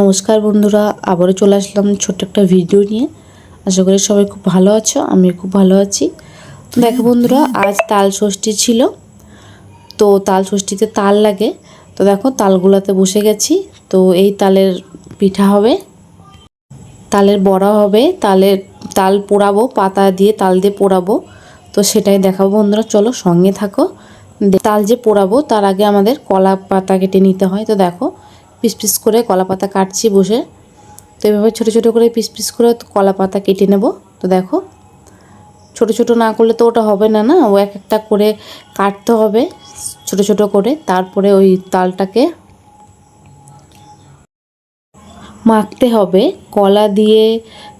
নমস্কার বন্ধুরা, আবারও চলে আসলাম ছোট্ট একটা ভিডিও নিয়ে। আশা করি সবাই খুব ভালো আছো আমি খুব ভালো আছি। দেখো বন্ধুরা, আজ তাল ষষ্ঠী ছিল। তো তাল ষষ্ঠীতে তাল লাগে। তো দেখো, তালগুলাতে বসে গেছি। তো এই তালের পিঠা হবে, তালের বড়া হবে, তালের তাল পোড়াবো, পাতা দিয়ে তাল দিয়ে পোড়াবো। তো সেটাই দেখাবো বন্ধুরা, চলো সঙ্গে থাকো। তাল যে পোড়াবো, তার আগে আমাদের কলা পাতা কেটে নিতে হয়। তো দেখো পিস পিস করে কলা পাতা কাটছি বসে। তো এভাবে ছোটো ছোটো করে পিস পিস করে কলা পাতা কেটে নেব। তো দেখো, ছোট ছোট না করলে তো ওটা হবে না না? ও এক একটা করে কাটতে হবে ছোট ছোট করে। তারপরে ওই তালটাকে মাখতে হবে। কলা দিয়ে,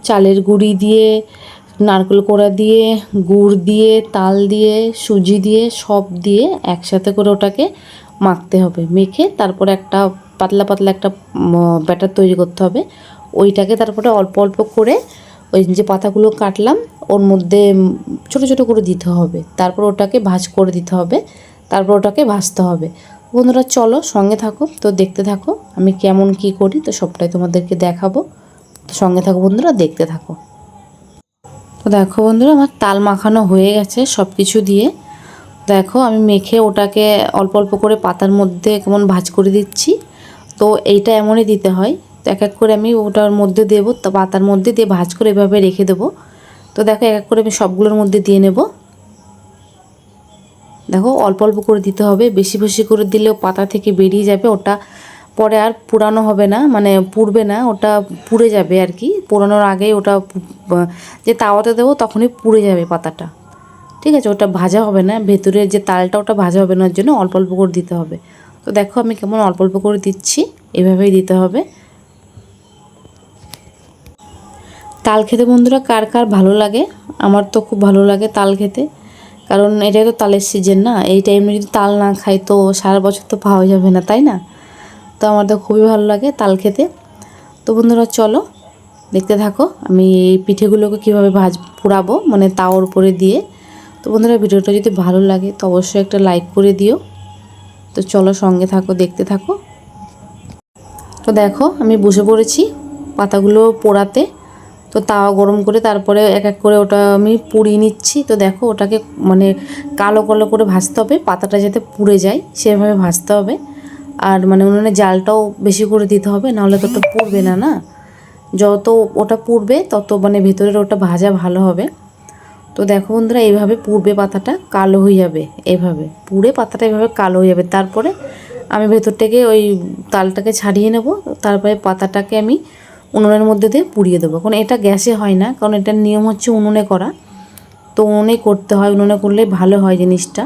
চালের গুঁড়ি দিয়ে, নারকেল কোড়া দিয়ে, গুড় দিয়ে, তাল দিয়ে, সুজি দিয়ে, সব দিয়ে একসাথে করে ওটাকে মাখতে হবে। মেখে তারপরে একটা পাতলা পাতলা একটা ব্যাটার তৈরি করতে হবে। ওইটাকে তারপরে অল্প অল্প করে ওই যে পাতাগুলো কাটলাম, ওর মধ্যে ছোট ছোট করে দিতে হবে। তারপর ওটাকে ভাজ করে দিতে হবে। তারপর ওটাকে ভাজতে হবে। বন্ধুরা, চলো সঙ্গে থাকো, তো দেখতে থাকো আমি কেমন কি করি, তো সবটাই তোমাদেরকে দেখাবো। তো সঙ্গে থাকো বন্ধুরা, দেখতে থাকো। তো দেখো বন্ধুরা, আমার তাল মাখানো হয়ে গেছে সব কিছু দিয়ে। দেখো আমি মেখে ওটাকে অল্প অল্প করে পাতার মধ্যে কেমন ভাজ করে দিচ্ছি। তো এইটা এমনই দিতে হয়। তো এক এক করে আমি ওটার মধ্যে দেবো, তো পাতার মধ্যে দিয়ে ভাজ করে এভাবে রেখে দেবো। তো দেখো এক এক করে আমি সবগুলোর মধ্যে দিয়ে নেব। দেখো অল্প অল্প করে দিতে হবে, বেশি বেশি করে দিলেও পাতা থেকে বেরিয়ে যাবে, ওটা পরে আর পুরানো হবে না মানে পুড়বে না, ওটা পুড়ে যাবে আর কি। পোড়ানোর আগেই ওটা যে তাওয়াতে দেবো তখনই পুড়ে যাবে পাতাটা। ঠিক আছে, ওটা ভাজা হবে না, ভেতরের যে তালটা ওটা ভাজা হবে না জন্য অল্প অল্প করে দিতে হবে। তো দেখো আমি কেমন অল্প অল্প করে দিচ্ছি, এভাবেই দিতে হবে। তাল খেতে বন্ধুরা কার কার ভালো লাগে? আমার তো খুব ভালো লাগে তাল খেতে। কারণ এটাই তো তালের সিজন না, এই টাইমে যদি তাল না খাই তো সারা বছর তো পাওয়া যাবে না, তাই না? তো আমার তো খুবই ভালো লাগে তাল খেতে। তো বন্ধুরা চলো, দেখতে থাকো, আমি এই পিঠেগুলোকে কীভাবে ভাজ, পোড়াবো মানে তাওয়ার উপরে দিয়ে। তো বন্ধুরা ভিডিওটা যদি ভালো লাগে তো অবশ্যই একটা লাইক করে দিও। তো চলো সঙ্গে থাকো, দেখতে থাকো। তো দেখো, আমি বসে পড়েছি পাতাগুলো পোড়াতে। তো তাওয়া গরম করে তারপরে এক এক করে ওটা আমি পুড়িয়ে নিচ্ছি। তো দেখো, ওটাকে মানে কালো কালো করে ভাজতে হবে, পাতাটা যাতে পুড়ে যায়, সেভাবে ভাজতে হবে। আর মানে উনুনে জালটাও বেশি করে দিতে হবে, নাহলে তো ওটা পুড়বে না না? যত ওটা পুড়বে, তত মানে ভেতরের ওটা ভাজা ভালো হবে। তো দেখো বন্ধুরা, এইভাবে পুড়বে পাতাটা কালো হয়ে যাবে এভাবে পুড়ে পাতাটা এভাবে কালো হয়ে যাবে। তারপরে আমি ভেতর থেকে ওই তালটাকে ছাড়িয়ে নেব, তারপরে পাতাটাকে আমি উনুনের মধ্যে দিয়ে পুড়িয়ে দেবো। কারণ এটা গ্যাসে হয় না, কারণ এটার নিয়ম হচ্ছে উনুনে করা। তো উনুনে করতে হয়, উনুনে করলে ভালো হয় জিনিসটা।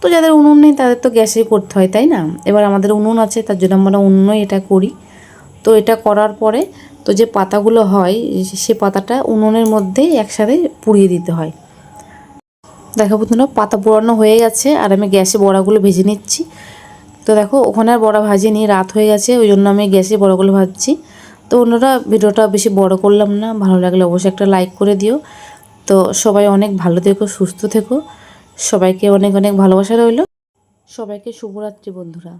তো যাদের উনুন নেই, তাদের তো গ্যাসেই করতে হয়, তাই না? এবার আমাদের উনুন আছে, তার জন্য আমরা উনুনে এটা করি। তো এটা করার পরে তো যে পাতাগুলো হয়, সে পাতাটা উনুনের মধ্যেই একসাথে পুড়িয়ে দিতে হয়। দেখো বন্ধুরা, পাতা পোড়ানো হয়ে গেছে, আর আমি গ্যাসে বড়াগুলো ভেজে নিচ্ছি। তো দেখো, ওখানে আর বড়া ভাজি নিয়ে রাত হয়ে গেছে, ওই জন্য আমি গ্যাসে বড়াগুলো ভাজছি। তো অন্যরা ভিডিওটা বেশি বড় করলাম না, ভালো লাগলে অবশ্যই একটা লাইক করে দিও। তো সবাই অনেক ভালো থেকো, সুস্থ থেকো। সবাইকে অনেক অনেক ভালোবাসা রইল। সবাইকে শুভরাত্রি বন্ধুরা।